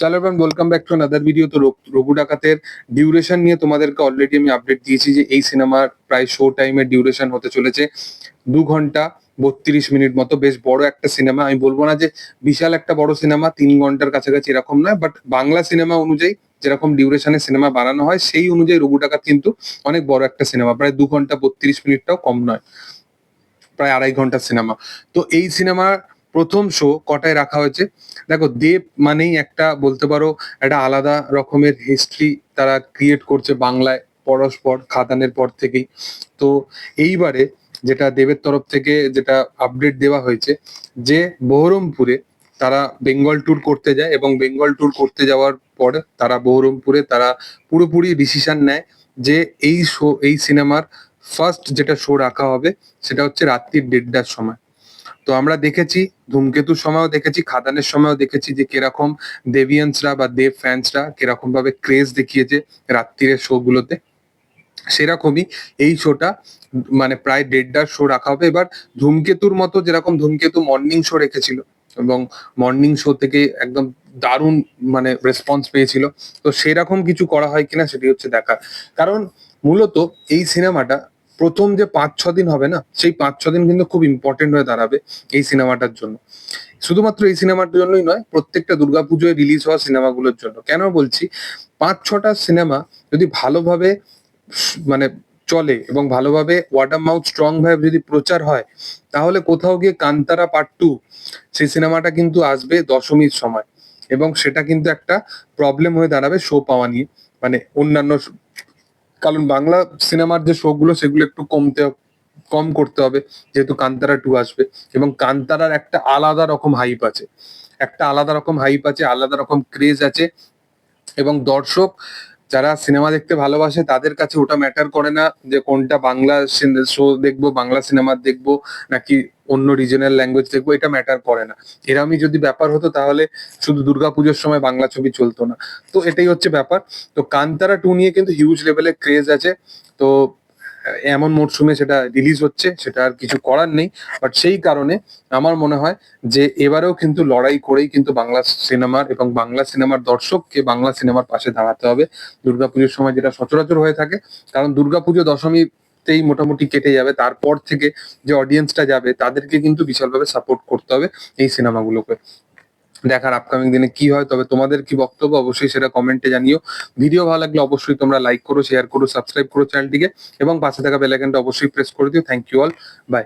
চলো এবার welcome back to another video তো রঘু ডাকাতের ডিউরেশন নিয়ে তোমাদেরকে অলরেডি আমি আপডেট দিয়েছি যে এই সিনেমার প্রায় শো টাইমের ডিউরেশন হতে চলেছে দু ঘণ্টা বত্রিশ মিনিট মতো। বেশ বড় একটা সিনেমা আমি বলব না যে বিশাল একটা বড় সিনেমা তিন ঘণ্টার কাছাকাছি এরকম নয় বাট বাংলা সিনেমা অনুযায়ী যেরকম ডিউরেশনের সিনেমা বানানো হয়, সেই অনুযায়ী রঘু ডাকাত কিন্তু অনেক বড় একটা সিনেমা প্রায় দু ঘণ্টা বত্রিশ মিনিটটাও কম নয়। প্রায় আড়াই ঘণ্টার সিনেমা তো এই সিনেমার প্রথম শো কটায় রাখা হয়েছে? দেখো, দেব মানেই একটা বলতে পারো একটা আলাদা রকমের হিস্ট্রি তারা ক্রিয়েট করছে বাংলায় পরস্পর, খাদানের পর থেকেই। তো এইবারে যেটা দেবের তরফ থেকে যেটা আপডেট দেওয়া হয়েছে, যে বহরমপুরে তারা বেঙ্গল ট্যুর করতে যায় এবং বেঙ্গল ট্যুর করতে যাওয়ার পর তারা বহরমপুরে তারা পুরোপুরি ডিসিশন নেয় যে এই শো এই সিনেমার ফার্স্ট যেটা শো রাখা হবে, সেটা হচ্ছে রাত্রির দেড়টার সময়। তো আমরা দেখেছি, ধূমকেতুর সময়ও দেখেছি, খাদানের সময়ও দেখেছি যে কীরকম দেবিয়ান্সরা বা দেব ফ্যান্সরা কীরকম ভাবে ক্রেজ দেখিয়েছে রাত্রিরের শো গুলোতে সেরকমই এই শোটা মানে প্রায় দেড়টার শো রাখা হবে। এবার ধূমকেতুর মতো যেরকম ধূমকেতু মর্নিং শো রেখেছিল এবং মর্নিং শো থেকে একদম দারুণ মানে রেসপন্স পেয়েছিল, তো সেরকম কিছু করা হয় কিনা সেটি হচ্ছে দেখা কারণ মূলত এই সিনেমাটা প্রথম যে পাঁচ, ছ দিন হবে না, সেই পাঁচ, ছ দিন কিন্তু খুব ইম্পর্টেন্ট হয়ে দাঁড়াবে এই সিনেমাটার জন্য। শুধুমাত্র এই সিনেমাটার জন্যই নয়, প্রত্যেকটা দুর্গাপুজোয় রিলিজ হওয়া সিনেমাগুলোর জন্য। কেন বলছি? পাঁচ, ছটা সিনেমা যদি ভালোভাবে মানে চলে এবং ভালোভাবে ওয়াটার মাউথ স্ট্রং ভাবে যদি প্রচার হয়, তাহলে কোথাও গিয়ে কান্তারা পার্ট টু সেই সিনেমাটা কিন্তু আসবে দশমীর সময়। এবং সেটা কিন্তু একটা প্রবলেম হয়ে দাঁড়াবে শো পাওয়া নিয়ে। মানে অন্যান্য কারণ বাংলা সিনেমার যে শো গুলো সেগুলো একটু কমতে, কম করতে হবে, যেহেতু কান্তারা টু আসবে। এবং কান্তারার একটা আলাদা রকম হাইপ আছে। একটা আলাদা রকম হাইপ আছে, আলাদা রকম ক্রেজ আছে। এবং দর্শক যারা সিনেমা দেখতে ভালোবাসে, তাদের কাছে ওটা ম্যাটার করে না যে কোনটা বাংলা শো দেখব, বাংলা সিনেমা দেখব, নাকি অন্য রিজনাল ল্যাঙ্গুয়েজ দেখব, এটা ম্যাটার করে না। এরমই যদি ব্যাপার হতো, তাহলে শুধু দুর্গাপুজোর সময় বাংলা ছবি চলতো না। তো এটাই হচ্ছে ব্যাপার। তো কান্তারা টু নিয়ে কিন্তু হিউজ লেভেলে ক্রেজ আছে। তো এমন মরশুমে সেটা রিলিজ হচ্ছে, সেটা আর কিছু করার নেই। বাট সেই কারণে আমার মনে হয় যে এবারেও কিন্তু লড়াই করেই কিন্তু বাংলা সিনেমার এবং বাংলা সিনেমার দর্শককে বাংলা সিনেমার পাশে দাঁড়াতে হবে। দুর্গাপুজোর সময় যেটা সচরাচর হয়ে থাকে, কারণ দুর্গাপুজো দশমীতেই মোটামুটি কেটে যাবে। তারপর থেকে যে অডিয়েন্সটা যাবে, তাদেরকে কিন্তু বিশালভাবে সাপোর্ট করতে হবে এই সিনেমাগুলোকে। দেখার আপকামিং দিনে কি হয়, তবে তোমাদের কি বক্তব্য, অবশ্যই সেটা কমেন্টে জানিও। ভিডিও ভালো লাগলে অবশ্যই তোমরা লাইক করো শেয়ার করো সাবস্ক্রাইব করো চ্যানেলটিকে এবং পাশে থাকা বেলাইকনটা অবশ্যই প্রেস করে দিও। Thank you all by